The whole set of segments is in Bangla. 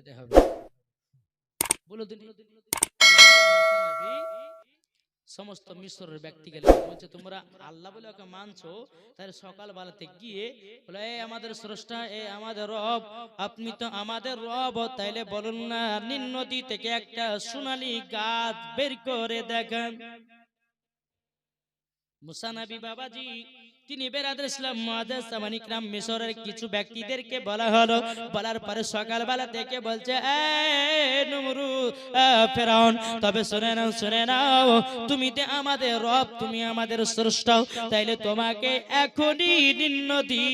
খেতে হবে। বলো দিন সমস্ত মিশরের ব্যক্তিকে বলছে, তোমরা আল্লাহ বলে ওকে মানছো, তাহলে সকালবেলাতে গিয়ে বলে এই আমাদের স্রষ্টা, এ আমাদের রব, আপনি তো আমাদের রব, তাইলে বলুন না নীল নদী থেকে একটা সোনালী গাছ বের করে দেখান। মুসানবী বাবাজি তিনি ইসলাম মিশরের কিছু ব্যক্তিদেরকে বলা হলো। বলার পরে সকালবেলা থেকে বলছে ফেরাউন, তবে শুনে নাও শুনে নাও, তুমি আমাদের রব, তুমি আমাদের তাইলে তোমাকে এখনই নদী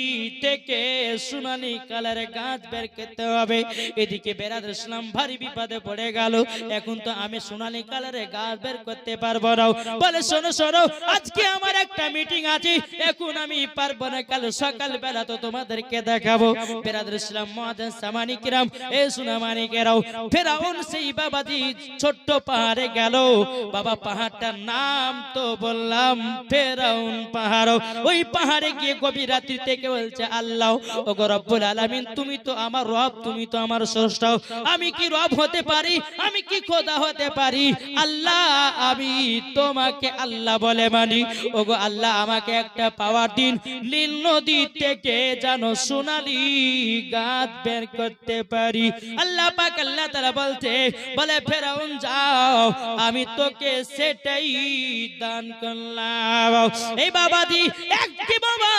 থেকে সোনালি কালারে গাছ বের করতে হবে। এদিকে বেরাদের ইসলাম ভারী বিপদে পড়ে গেল। এখন তো আমি সোনালি কালারে গাছ বের করতে পারব না। বলে, শোনো শোনো, আজকে আমার একটা মিটিং আছে। এখন ছোট্ট পাহাড়ে গেল। বাবা, পাহাড়টার নাম তো বললাম ফেরাউন পাহাড়। ওই পাহাড়ে গিয়ে গভীর রাত্রি থেকে বলছে আল্লাহ ও তুমি তো আমার রব, তুমি তো আমার আমি কি রব হতে পারি? আমি কি খোদা হতে পারি? আল্লাহ, আমি তোমাকে আল্লাহ বলে মানি। ওগো আল্লাহ, আমাকে একটা পাওয়ার দিন নীল নদী থেকে জানো সোনালি গাছ বের করতে পারি। আল্লাহ পাক আল্লাহ তারা বলতে, বলে, ফেরাউন, যাও, আমি তোকে সেটাই দান করলাম। এই বাবাজি, একটি বাবা,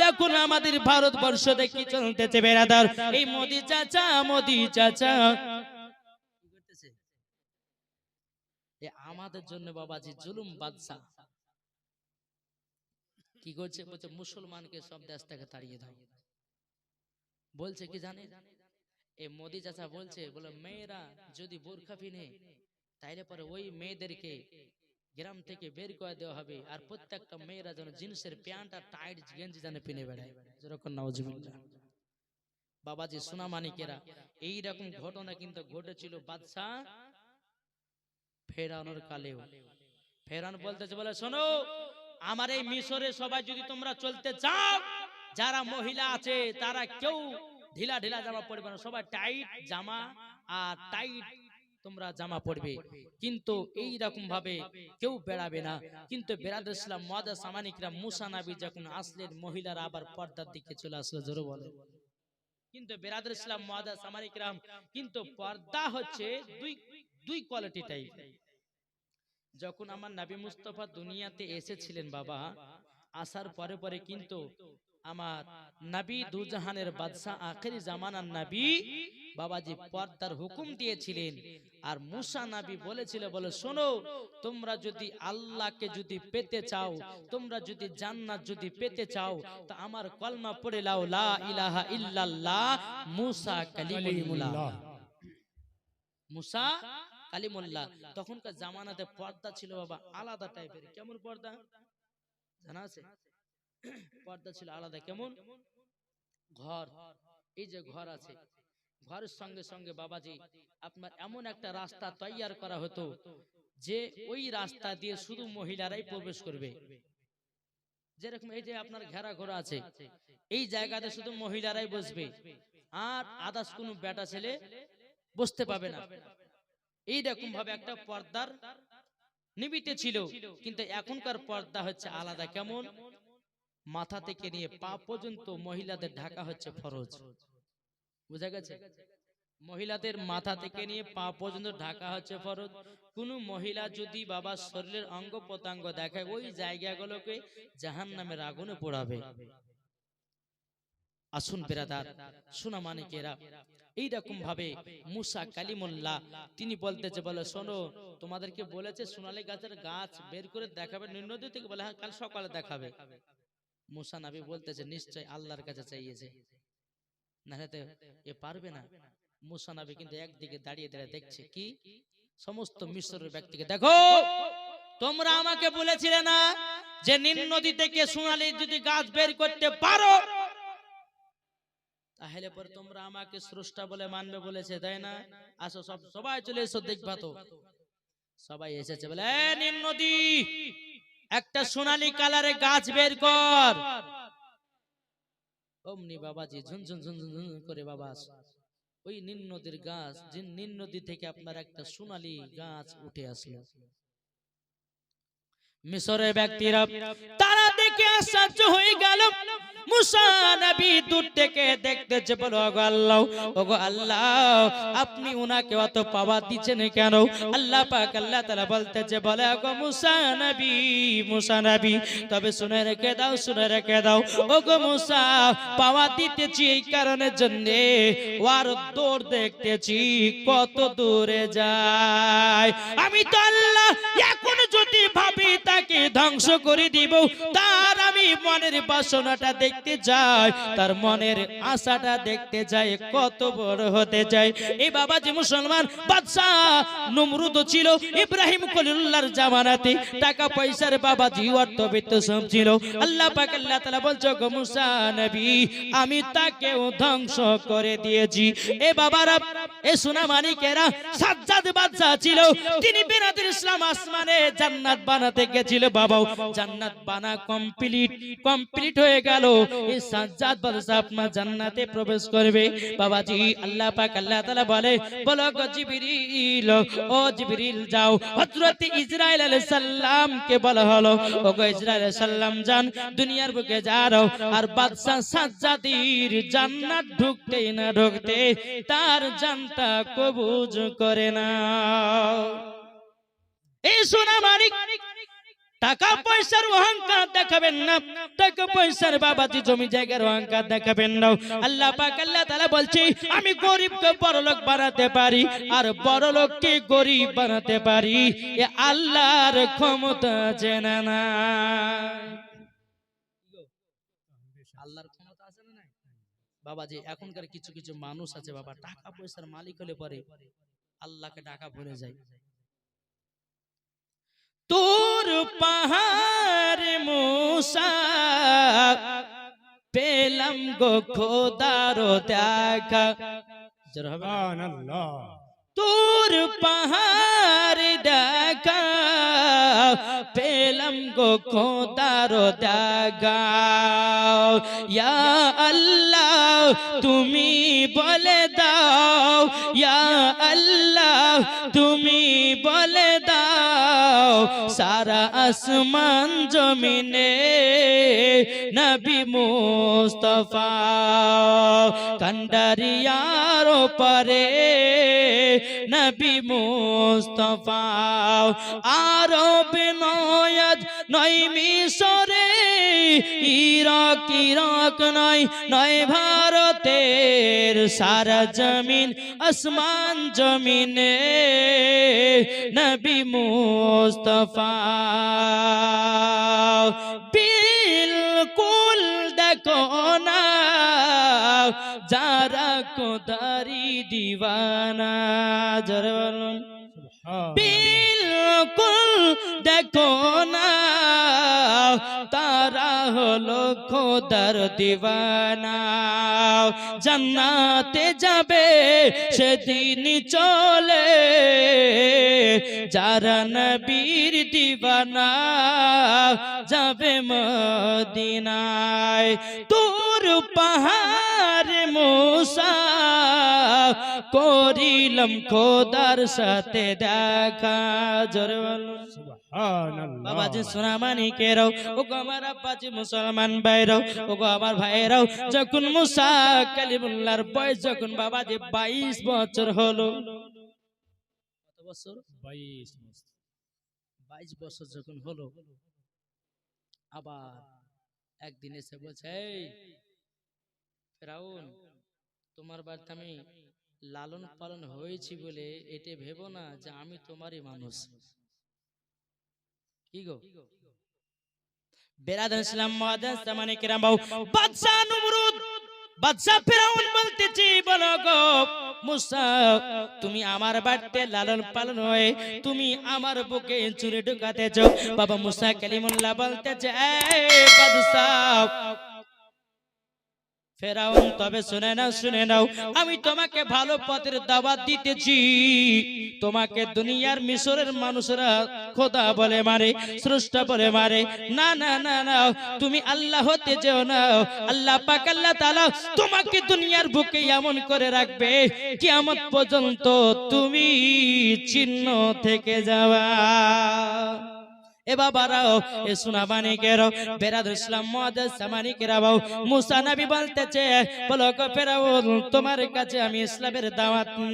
দেখুন আমাদের ভারতবর্ষ দেখি চলতেছে বেড়াদার এই মোদি চাচা মোদি চাচা। আমাদের জন্য বাবাজি জুলুম বাদশা কি করছে? বলছে, মুসলমানকে সব দেশ থেকে তাড়িয়ে দাও। বলছে কি জানে? এ মোদি চাচা বলছে, বলে, মেয়েরা যদি বোরখা পিনে, তাইলে পরে ওই মেয়েদেরকে গ্রাম থেকে বের করে দেওয়া হবে আর প্রত্যেকটা মেয়েরা যেন জিন্সের প্যান্ট আর টাইট গেঞ্জি যেন পিনে বেড়ায়। যেরকম নওয়াজুবিল্লাহ বাবাজি সোনা মানিকেরা এইরকম ঘটনা কিন্তু ঘটেছিল বাদশাহ ফেরানোর কালেও। ফেরান বলতেছে, বলে, শোনো আমার এই মিশরে সবাই যদি তোমরা চলতে চাও, যারা মহিলা আছে, তারা কেউ ঢিলা ঢিলা জামা পরবে না। সবাই টাইট জামা আর টাইট তোমরা জামা পরবে। কিন্তু এই রকম ভাবে কেউ বেড়াবে না। কিন্তু বেড়াদ ইসলাম মদা সামানিকরা মুসা নাবি যখন আসলেন, মহিলারা আবার পর্দার দিকে চলে আসলো, জোরে বলে। কিন্তু বেরাদুল ইসলাম মদা সামানিকরাম কিন্তু পর্দা হচ্ছে দুই দুই কোয়ালিটি টাইপ যখন আমার নবী মুস্তফা দুনিয়াতে এসেছিলেন বাবা, আসার পরে পরে কিন্তু আমার নবী দুজাহানের বাদশাহ আখেরি জামানার নবী বাবাজি পর্দার হুকুম দিয়েছিলেন। আর মুসা নবী বলেছিল, বলে, শোনো, তোমরা যদি আল্লাহকে যদি পেতে চাও, তোমরা যদি জান্নাত যদি পেতে চাও, তা আমার কলমা পড়ে লাও, লা ইলাহা ইল্লাল্লাহ মুসা কালিমুল্লাহ মুসা কালিমুল্লাহ তখনকার জামানাতে পর্দা ছিল বাবা আলাদা টাইপের কেমন পর্দা? জানা আছে? পর্দা ছিল আলাদা। কেমন? ঘর। এই যে ঘর আছে। ঘরের সঙ্গে সঙ্গে বাবাজি আপনার এমন একটা রাস্তা তৈয়ার করা হতো যে ওই রাস্তা দিয়ে শুধু মহিলারাই প্রবেশ করবে। যেরকম এই যে আপনার ঘেরা ঘোরা আছে এই জায়গাতে শুধু মহিলারাই বসবে। আর আদার্স কোনো বেটা ছেলে বসতে পাবে না। এইরকম ভাবে একটা পর্দার নিবিতে ছিল, কিন্তু এখনকার পর্দা হচ্ছে আলাদা। কেমন? মাথা থেকে নিয়ে পা পর্যন্ত মহিলাদের ঢাকা হচ্ছে ফরজ। বুঝা গেছে? মহিলাদের মাথা থেকে নিয়ে পা পর্যন্ত ঢাকা হচ্ছে ফরজ। কোন মহিলা যদি বাবার শরীরের অঙ্গ প্রত্যঙ্গ দেখায় ওই জায়গাগুলোকে জাহান নামের আগুনে পোড়াবে। আসুন বেরাদার সোনা মানিকেরা। এইরকম ভাবে মুসা কালিমুল্লাহ তিনি বলতেছে বলে শোনো তোমাদেরকে বলেছে সোনালী গাছের গাছ বের করে দেখাবে নির্নদী থেকে বলে হ্যাঁ কাল সকালে দেখাবে। মুসা নাবি বলতেছে নিশ্চয় আল্লাহর কাছে চাইয়েছে। না এ পারবে না। মুসা নাবি কিন্তু একদিকে দাঁড়িয়ে দাঁড়িয়ে দেখছে। কি? সমস্ত মিশরের ব্যক্তিকে দেখো! তোমরা আমাকে বলেছিলে না যে নীল নদী থেকে সোনালী যদি গাছ বের করতে পারো তাহলে পরে তোমরা আমাকে স্রষ্টা বলে মানবে বলেছে তাই না? আসো সব সবাই চলে এসো দেখবা তো। সবাই এসেছে বলে "এ নীল নদী একটা সোনালী কালারে গাছ বের কর। অমনি বাবাজি ঝুনঝুন ঝুনঝুন করে বাবা। ওই নীল নদীর গাছ যে নীল নদী থেকে আপনার একটা সোনালী গাছ উঠে আসলো। মিশরের ব্যক্তিরা তারা দেখে আশ্চর্য হয়ে গেল। মুসা দূর থেকে বলো, ওগো আল্লাহ ওগো আল্লাহ, আপনি উনাকে অত পাওয়া দিচ্ছেন কেন? আল্লাহ পাক, আল্লাহ বলে, ওগো তবে শুনে রেখে দাও, শুনে রেখে দাও, ওগো মুসা, পাওয়া দিতেছি এই কারণের জন্য, ওয়ার দৌড় দেখতেছি, কত দূরে যায়। আমি তো আল্লাহ, এখন যদি ভাবি তাকে ধ্বংস করে দিব, তার মনের বাসনাটা দেখতে যাই তার মনের আশাটা দেখতে যাই কত বড় হতে চাই এই বাবাজি মুসলমান, বাদশাহ নমরুদ ছিল, ইব্রাহিম খলিলুল্লাহর জামানাতে টাকা পয়সার বাবাজি, অর্থবিত্ত সব ছিল। আল্লাহ পাক, আল্লাহ তাআলা বলছো গো মুসা নবী, আমি তাকেও ধ্বংস করে দিয়েছি। এ বাবারা, এ সোনা মানিকেরা সাজ্জাদ বাদশাহ ছিল, তিনি বিনাদির ইসলাম আসমানে জান্নাত বানাতে গেছিল। বাবাও জান্নাত বানা কমপ্লিট কমপ্লিট হয়ে গেল। এই সাজ্জাদ বাদশাহ আপনার জান্নাতে প্রবেশ করবে। বাবাজি, আল্লাহ পাক, আল্লাহ তাআলা বলে, বলো জিবরিল, ও জিবরিল যাও। হযরত ইসরাইল আলাইহিস সালাম কে বলা হলো, ও গো ইসরাইল আলাইহিস সালাম যান, দুনিয়ার বুকে যাও। আর বাদশাহ সাজ্জাদির জান্নাত ঢুকতে না ঢুকতে তার জানটা কবুজ করে না এই সোনা মালিক টাকা পয়সার অহংকার দেখাবেন না। টাকা পয়সার বাবাজি জমি জায়গার অহংকার দেখাবেন না। আল্লাহ পাক আল্লাহ তাআলা বলছে আমি গরিবকে বড়লোক বানাতে পারি আর বড়লোককে গরিব বানাতে পারি। এ আল্লাহর ক্ষমতা জেনে না আল্লাহর ক্ষমতা আছে না বাবাজি এখনকার কিছু কিছু মানুষ আছে বাবা টাকা পয়সার মালিক হলে পরে আল্লাহকে টাকা ভুলে যায়। তোর পাহাড় মুসা পেলাম গো খোদার দেখা? তোর পাহাড় দেখা। পেলাম গো খোদার দেখা। ইয়া আল্লাহ তুমি বলে দাও। ইয়া আল্লাহ তুমি বলে দাও। সারা আসমান জমিনে নবী মুস্তফা। কন্ডারিয়ার পরে নবী মুস্তফা। আরব নয়াজ নয় মিশরে, ইরাক ইরাক নয় নয় ভারতের সারা জমিন, আসমান জমিনে। নবী মুস্তফা। বিলকুল দেখো না যারা কোদারি দিওয়ানা। জোরে বলুন। বিলকুল দেখো না, তারা হলো খোদার দিওয়ানা জান্নাতে যাবে সেদিন চলে। যারা নবীর দিওয়ানা যাবে মদিনায়। তোর পাহাড় মোসা করিলাম খোদার সাথে দেখা। জোরে বলুন বাবাজি সোনা মানিকেরাও ও গো আমার আব্বাজি মুসলমান ভাইরাও ও গো আমার ভাইরাও যখন মুসা কালিমুল্লাহর বয়স যখন বাবাজি বাইশ বছর হলো। কত বছর? বাইশ বাইশ বছর যখন হলো আবার একদিন এসে বলছে ফেরাউন তোমার বাড়িতে আমি লালন পালন হয়েছি বলে এটে ভেবো না যে আমি তোমারই মানুষ। কি গো বেরাদান ইসলাম মাদান সামানে কিরাম বাউ বাদশাহ নমরুদ বাদশাহ ফেরাউন বলতেছি বলো গো মুসা তুমি আমার বাড়িতে লালন পালন হয়ে তুমি আমার বুকে চুরি ঢুকাতেছ। বাবা মুসা কালিমুল্লাহ বলতেছে ফেরাউন, তবে শুনে নাও শুনে নাও, আমি তোমাকে ভালো পথের দাওয়াত দিতেছি। তোমাকে দুনিয়ার মিশরের মানুষরা খোদা বলে মারে, স্রষ্টা বলে মারে। না না না না, তুমি আল্লাহ হতে যেও না। আল্লাহ পাক, আল্লাহ তাআলা তোমাকে দুনিয়ার বুকে এমন করে রাখবে, কিয়ামত পর্যন্ত তুমি চিহ্ন থেকে যাওয়া। এ ইসলাম তোমার কাছে আমি ইসলামের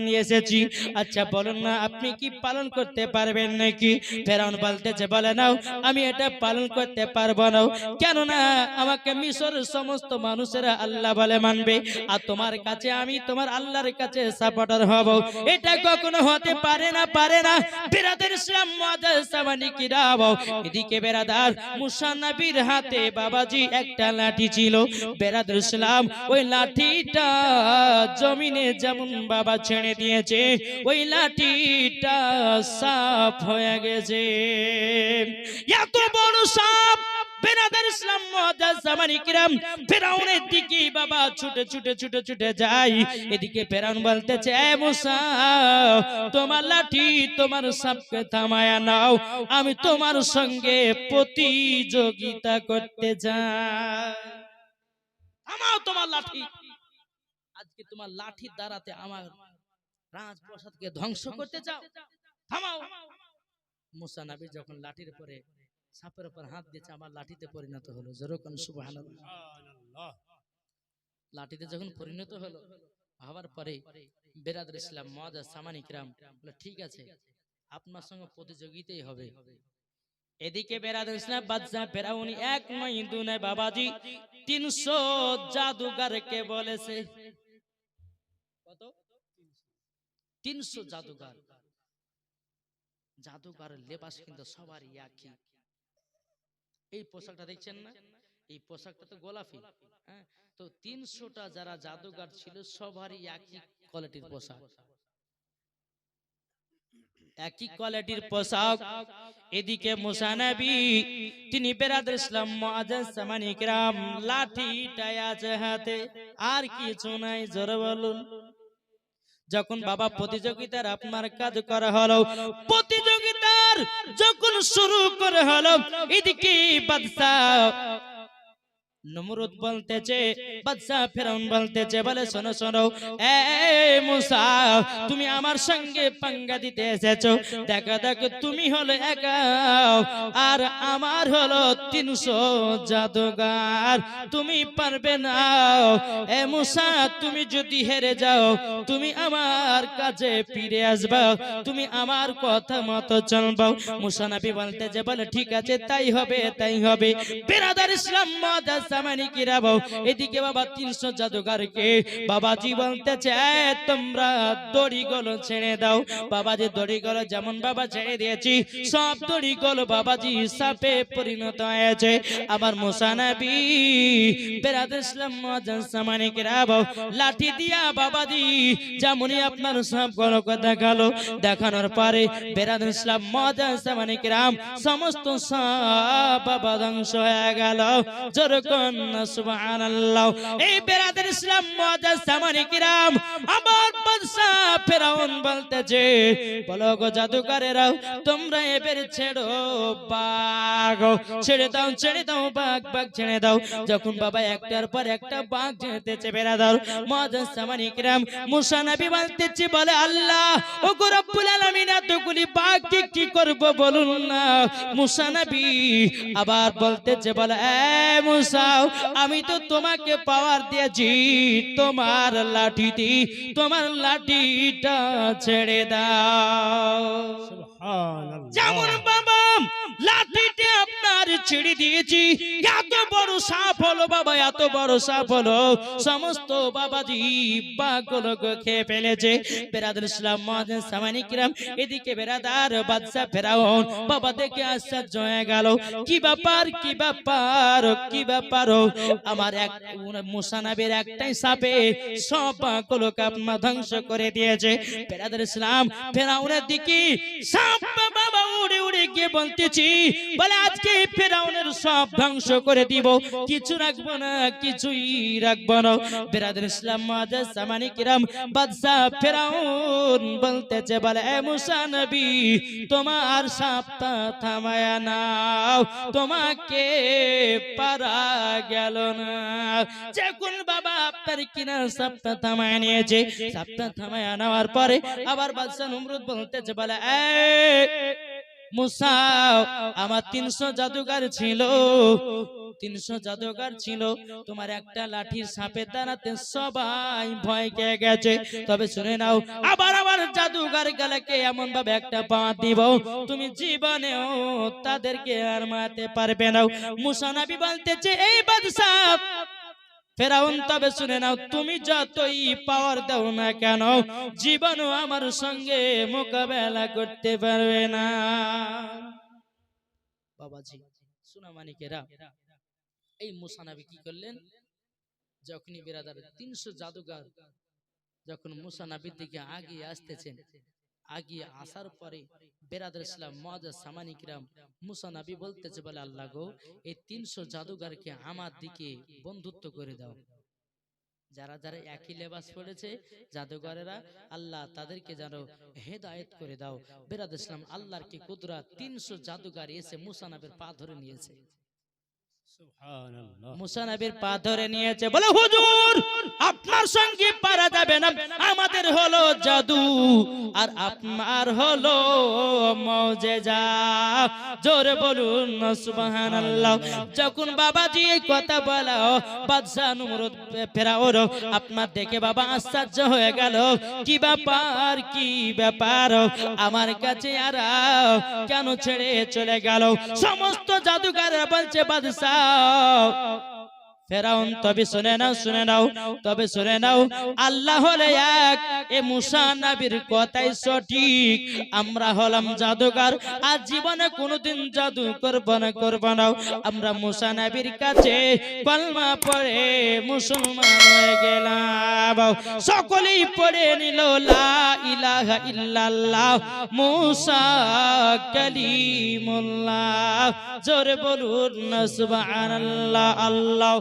নিয়ে এসেছি। আচ্ছা বলুন না, আপনি কি পালন করতে পারবেন নাকি? ফেরাউন বলতেছে, বলে নাও, আমি এটা পালন করতে পারব না কেননা, আমাকে মিশরের সমস্ত মানুষেরা আল্লাহ বলে মানবে, আর তোমার কাছে আমি তোমার আল্লাহর কাছে সাপোর্টার হব। এটা কখনো হতে পারে না পারে না। বেরাদের ইসলাম মুআদ্দাস সামানি কিরাও এদিকে বেরাদার মুসা নবীর হাতে বাবাজি একটা লাঠি ছিল। বেরাদুল ইসলাম ওই লাঠিটা জমিনে যেমন বাবা ছেড়ে দিয়েছে, ওই লাঠিটা সাফ হয়ে গেছে। এত বড় সাপ বেরাদার ইসলাম মুআদ্দাস জামানি কিরাম, ফেরাউনের দিকে বাবা ছুটে ছুটে ছুটে ছুটে যাই এদিকে ফেরাউন বলতেছে, এ মুসা, তোমার লাঠি তোমার সাপকে থামায়া নাও। আমি তোমার সঙ্গে প্রতিযোগিতা করতে চাই থামাও তোমার লাঠি। আজকে তোমার লাঠির দ্বারাতে আমার রাজপ্রসাদকে ধ্বংস করতে চাও থামাও। মুসা নবী যখন লাঠির পরে সাপের উপর হাত দিয়েছে আমার লাঠিতে পরিণত হলো। যেরকম সুবহানাল্লাহ। লাঠিতে যখন পরিণত হলো হওয়ার পরে বেরাদুল ইসলাম মহাদাস সামানিক রাম বলে ঠিক আছে আপনার সঙ্গে প্রতিযোগিতাই হবে। এদিকে বেরাদুল ইসলাম বাদশাহ ফেরাউনি এক নয় দু নয় বাবাজি তিনশো জাদুগারকে বলেছে। কত? তিনশো জাদুগার। জাদুগারের লেবাস কিন্তু সবারই একই। এই পোশাকটা দেখছেন না? এই পোশাকটা তো গোলাপি। হ্যাঁ? হ্যাঁ? তো তিনশোটা যারা জাদুঘর ছিল সবারই একই কোয়ালিটির পোশাক। একই কোয়ালিটির পোশাক। এদিকে মুসানবী তিনি বেরাদুল ইসলাম মুআজ্জাজ সামানিকরাম লাঠিটাই আছে হাতে আর কিছু নাই জোরে বলুন। যখন বাবা প্রতিযোগিতার আপনার কাজ করা হলো প্রতিযোগিতার যখন শুরু করা হলো এদিকে বাদশাহ নমরুদ বলতেছে বাদশাহ ফেরাউন বলতেছে বলে শোনো শোনো এ মুসা তুমি আমার সঙ্গে পাঙ্গা দিতে এসেছ দেখো দেখো তুমি হলো একা আর আমার হলো তিনশো জাদুগার তুমি পারবে না এ মুসা তুমি যদি হেরে যাও তুমি আমার কাছে ফিরে আসবা তুমি আমার কথা মতো চলবো মুসা নবী বলতেছে বলে ঠিক আছে তাই হবে তাই হবে বেরাদার ইসলাম মাদাস সামানি কিরাবো। এদিকে বাবা তিনশো জাদুগারকে বাবাজি বলতেছে "এ, তোমরা দড়ি গুলো ছেড়ে দাও। বাবাজি দড়ি গুলো যেমন বাবা ছেড়ে দিয়েছি সব দড়ি গুলো বাবাজি সাপে পরিণত হয়েছে। আমার মুসানবী বেরাদ ইসলাম সামানি লাঠি দিয়া আপনার দেখাল দেখানোর পরে বেরাদ ইসলাম মজান সামানি কিরাম সমস্ত সব বাবা ধ্বংস হয়ে গেল। বেরাদের ছেড়ো ছেড়ে দাও ছেড়ে দাও, বাঘ ছেড়ে দাও। যখন বাবা একটার পর একটা বাঘ ছেড়েতেছে বেরা দাও। মুআজ্জাজ সামানি কিরাম, মুসা নবী বলতেছে, বলে আল্লাহ ও গো বাঘকে কি করব বলুন না। মুসা নবী আবার বলতেছে, বলে, এ মুসা আমি তো তোমাকে পাওয়ার দিয়েছি। তোমার লাঠিটি তোমার লাঠিটা ছেড়ে দাও। যেমন বাবা লাঠিতে আপনার ছেড়ে দিয়েছি। এত বড় সাপ হলো বাবা, এত বড় সাপ হলো। সমস্ত খেয়ে ফেলেছে। বেরাদার ইসলাম এদিকে বেরাদার বাদশা বাবা দেখে গেল। কি ব্যাপার কি ব্যাপার কি ব্যাপার? আমার এক মুসানাবের একটাই সাপে সব বাগুলোকে আপনার ধ্বংস করে দিয়েছে। বেরাদার ইসলাম, ফেরাউনের দিকে বাবা উড়ে উড়ে গিয়ে বলতেছি, বলে আজকে ফেরাউনের সব ধ্বংস করে দিব। কিছু রাখব না, কিছুই রাখব না। বেরাদের ইসলাম মাদাস সামানি কিরাম বাদশা ফেরাউন বলতেছে, বলে, এ মুসা নবী, তোমার সাপটা থামায়া নাও। তোমাকে পারা গেল না। যখন বাবা আপনার কিনা সাপটা থামায় নিয়েছে। সাপটা থামায় নেওয়ার পরে আবার বাদশা নমরুদ বলতেছে, বলে, এ মুসা, আমার তিনশো জাদুকার ছিল। তিনশো জাদুকার ছিল। তোমার একটা লাঠির সাপের দ্বারাতে সবাই ভয় খেয়ে গেছে। তবে শুনে নাও, আবার আবার জাদুকার গেলাকে এমন ভাবে একটা পা দিব। তুমি জীবনেও তাদেরকে আর মারতে পারবে না। মুসানাবি বলতেছে, এই বাদশাহ ফেরাউন, তবে শুনে নাও, তুমি যতই পাওয়ার দাও না কেন, জীবনও আমার সঙ্গে মোকাবেলা করতে পারবে না। বাবাজি সোনা মানিকেরা, এই মুসানাবি কি করলেন? যখনই বেরাদার তিনশো জাদুঘর, যখন মুসানাবির দিকে আগিয়ে আসতেছেন আগিয়ে আসার পরে বেরাদার ইসলাম মজা সামানিকরাম মুসানাবি বলতেছে বলে, আল্লাহ গো, এই তিনশো জাদুঘরকে আমার দিকে বন্ধুত্ব করে দাও। যারা যারা একই লেবাস পড়েছে, জাদুঘরেরা, আল্লাহ তাদেরকে যেন হেদায়েত করে দাও। বেরাদ ইসলাম আল্লাহর কি কুদরা তিনশো জাদুঘর এসে মুসানাবের পা ধরে নিয়েছে। মুসানবীর পা ধরে নিয়েছে বলে হুজুর আপনার সঙ্গে পারা যাবে না। আমাদের হলো জাদু আর আপনার হলো মজেজা। জোরে বলুন সুবহানাল্লাহ। যখন বাবাজি এই কথা বলা বাদশা নমরুদ ফেরাওর আপনার দেখে বাবা আশ্চর্য হয়ে গেল কি ব্যাপার কি ব্যাপার? আমার কাছে আর কেন ছেড়ে চলে গেল? সমস্ত জাদুকাররা বলছে বাদশাহ ফেরাউন, তবে শুনে নাও শুনে নাও, তবে শুনে নাও। আল্লাহ হলে এক, এ মুসা নবীর কথাই সঠিক। আমরা হলাম জাদুকর আর জীবনে কোনোদিন জাদু করব না করব না। আমরা মুসা নবীর কাছে কলমা পড়ে মুসলমান হয়ে গেলাম। সকলেই পড়ে নিল, লা ইলাহা ইল্লাল্লাহ, মুসা কালিমুল্লাহ। জোরে বলুন, সুবহানাল্লাহ, আল্লাহ